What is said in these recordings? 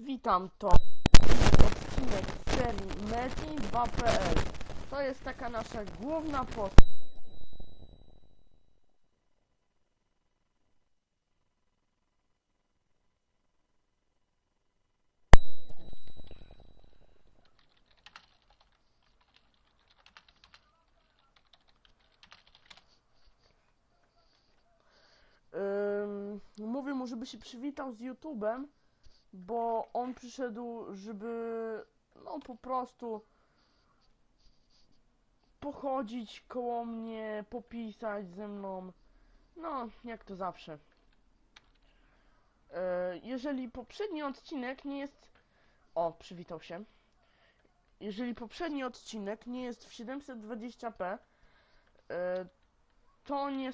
Witam, to odcinek serii Metin2.pl To jest taka nasza główna postać. Mówię mu, żeby się przywitał z YouTube'em, bo on przyszedł, żeby no po prostu pochodzić koło mnie, popisać ze mną. No, jak to zawsze. E, jeżeli poprzedni odcinek nie jest. O, przywitał się. Jeżeli poprzedni odcinek nie jest w 720p, e, to nie.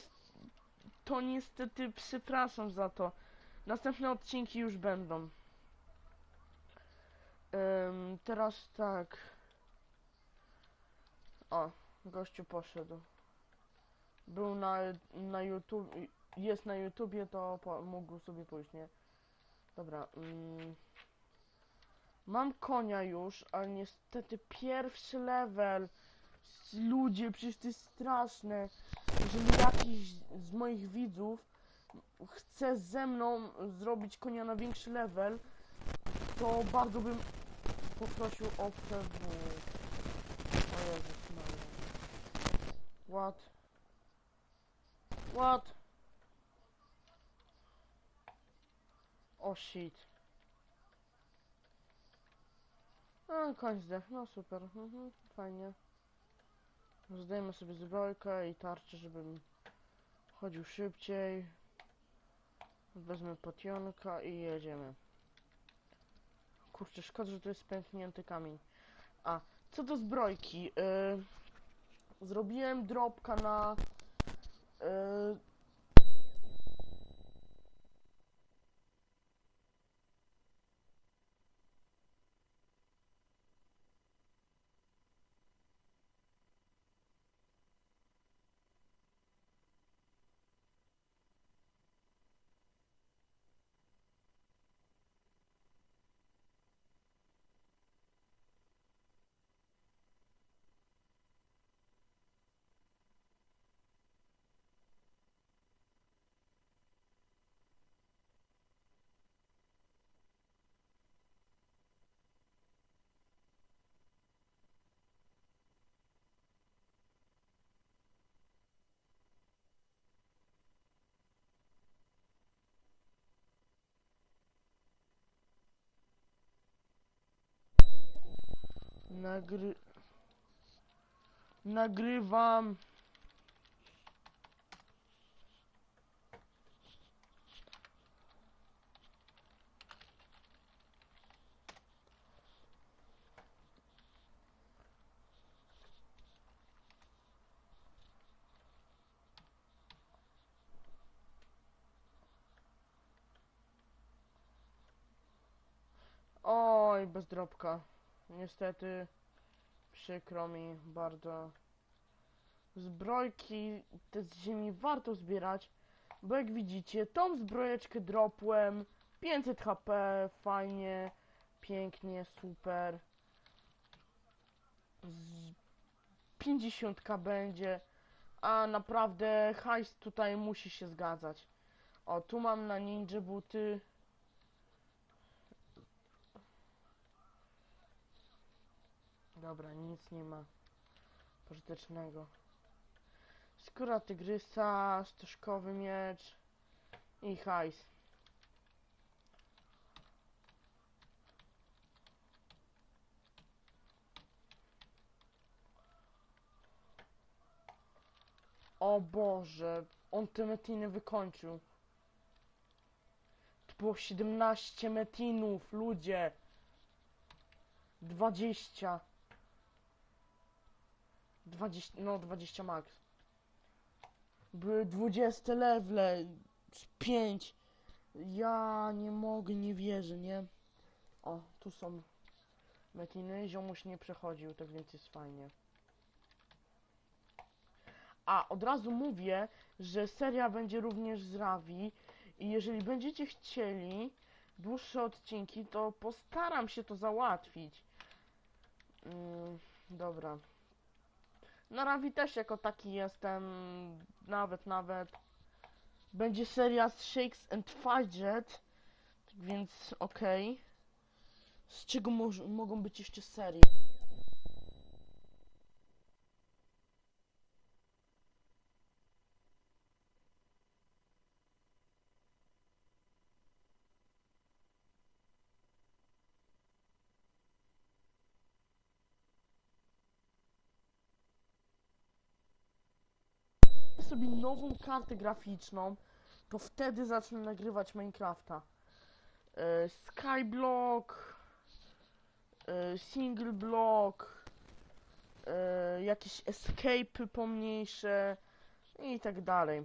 To niestety przepraszam za to. Następne odcinki już będą. Ym, teraz tak. O, gościu poszedł. Był na, na YouTube, jest na YouTubie, to po, mógł sobie pójść, nie? Dobra. ym. Mam konia już, ale niestety pierwszy level. Ludzie, przecież to jest straszne. Jeżeli jakiś z moich widzów chce ze mną zrobić konia na większy level, to bardzo bym poprosił o PW. O Jezus Maria. What? What? O shit. A, koń zdech, no super, mhm, fajnie. Zdejmę sobie zbrojkę i tarczę, żebym chodził szybciej. Wezmę potionka i jedziemy. Kurczę, szkoda, że to jest pęknięty kamień. A, co do zbrojki. Yy, zrobiłem dropka na... Yy, Nagry... Nagrywam. Oj, bez drobka. Niestety. Przykro mi bardzo. Zbrojki te z ziemi warto zbierać, bo jak widzicie, tą zbrojeczkę dropłem. 500 HP, fajnie, pięknie, super. Z 50 będzie, a naprawdę hajs tutaj musi się zgadzać. O, tu mam na ninja buty. Dobra, nic nie ma pożytecznego. Skóra tygrysa, stożkowy miecz i hajs. O Boże, on te metiny wykończył. To było 17 metinów, ludzie. 20. 20, no 20 max. Były 20 levele, z 5. Ja nie mogę, nie wierzę, nie? O, tu są metiny, ziomuś nie przechodził, tak więc jest fajnie. A, od razu mówię, że seria będzie również z Ravi i jeżeli będziecie chcieli, dłuższe odcinki, to postaram się to załatwić. Mm, dobra. Na Ravi też jako taki jestem, nawet, nawet. Będzie seria z Shakes and Fidget, więc okej. Z czego mogą być jeszcze serie? Sobie nową kartę graficzną, to wtedy zacznę nagrywać Minecrafta. E, Skyblock, e, Single Block, e, jakieś escape pomniejsze i tak dalej.